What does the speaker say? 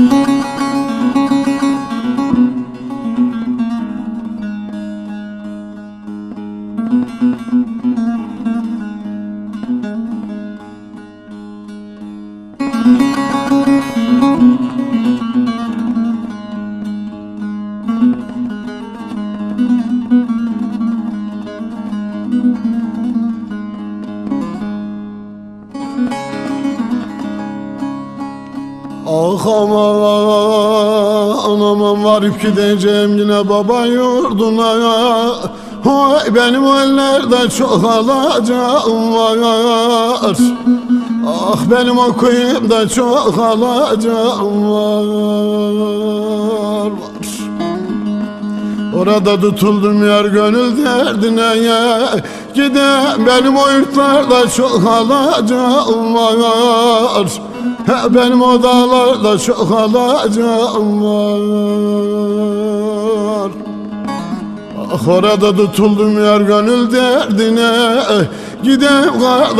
Müzik Ah aman aman varıp gideceğim yine baba yurduna. Oy benim ellerde çok alacağım var. Ah benim o kuyumda çok alacağım var. Orada tutuldum yer gönül derdine. Ya Gidem benim o yurtlarda çok alacağım var He, Benim o dağlarda çok alacağım var. Ah orada tutuldum yer gönül derdine Gidem kardeş